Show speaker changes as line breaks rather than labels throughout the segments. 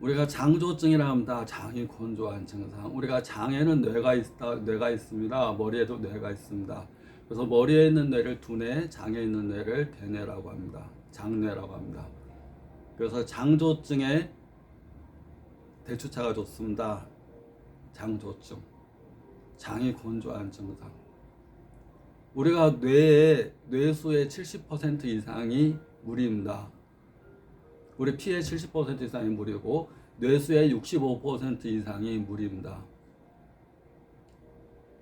우리가 장조증이라 합니다. 장이 건조한 증상. 우리가 장에는 뇌가 있다, 뇌가 있습니다. 머리에도 뇌가 있습니다. 그래서 머리에 있는 뇌를 두뇌, 장에 있는 뇌를 대뇌라고 합니다. 장뇌라고 합니다. 그래서 장조증에 대추차가 좋습니다. 장조증. 장이 건조한 증상. 우리가 뇌의 뇌수의 70% 이상이 물입니다. 우리 피의 70% 이상이 물이고 뇌수의 65% 이상이 물입니다.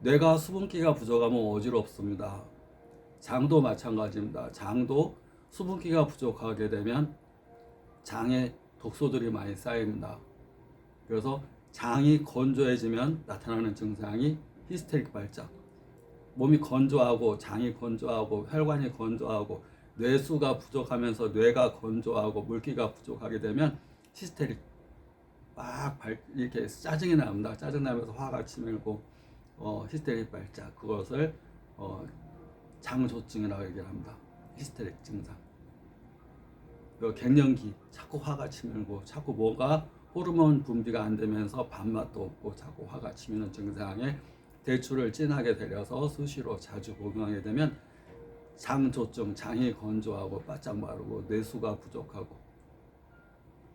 뇌가 수분기가 부족하면 어지럽습니다. 장도 마찬가지입니다. 장도 수분기가 부족하게 되면 장에 독소들이 많이 쌓입니다. 그래서 장이 건조해지면 나타나는 증상이 히스테릭 발작. 몸이 건조하고 장이 건조하고 혈관이 건조하고 뇌수가 부족하면서 뇌가 건조하고 물기가 부족하게 되면 히스테릭 막 발, 이렇게 짜증이 납니다. 짜증 나면서 화가 치밀고 어, 히스테릭 발작 그것을 어, 장조증이라고 얘기를 합니다. 히스테릭 증상. 그 갱년기 자꾸 화가 치밀고 자꾸 뭐가 호르몬 분비가 안 되면서 밥맛도 없고 자꾸 화가 치미는 증상에 대추를 진하게 데려서 수시로 자주 복용하게 되면 장조증, 장이 건조하고 바짝 마르고 뇌수가 부족하고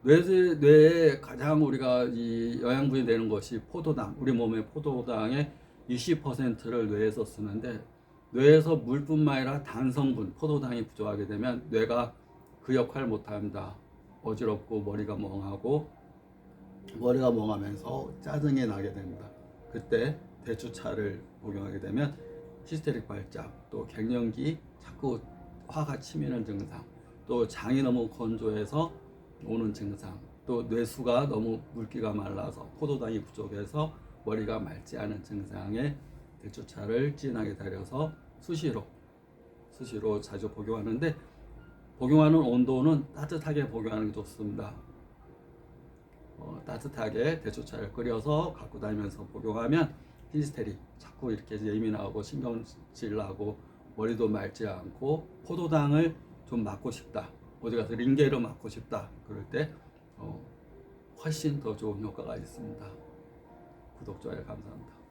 뇌, 뇌에 가장 우리가 이 영양분이 되는 것이 포도당, 우리 몸의 포도당의 20%를 뇌에서 쓰는데 뇌에서 물뿐만 아니라 단성분, 포도당이 부족하게 되면 뇌가 그 역할을 못합니다. 어지럽고 머리가 멍하고 머리가 멍하면서 짜증이 나게 됩니다. 그때 대추차를 복용하게 되면 히스테릭 발작, 또 갱년기, 자꾸 화가 치미는 증상, 또 장이 너무 건조해서 오는 증상, 또 뇌수가 너무 물기가 말라서 포도당이 부족해서 머리가 맑지 않은 증상에 대추차를 진하게 달여서 수시로 수시로 자주 복용하는데 복용하는 온도는 따뜻하게 복용하는 게 좋습니다. 어, 따뜻하게 대추차를 끓여서 갖고 다니면서 복용하면 히스테리. 자꾸 이렇게 예민하고 신경질 나고 머리도 맑지 않고 포도당을 좀 맞고 싶다. 어디 가서 링게를 맞고 싶다. 그럴 때 어, 훨씬 더 좋은 효과가 있습니다. 구독 좋아요 감사합니다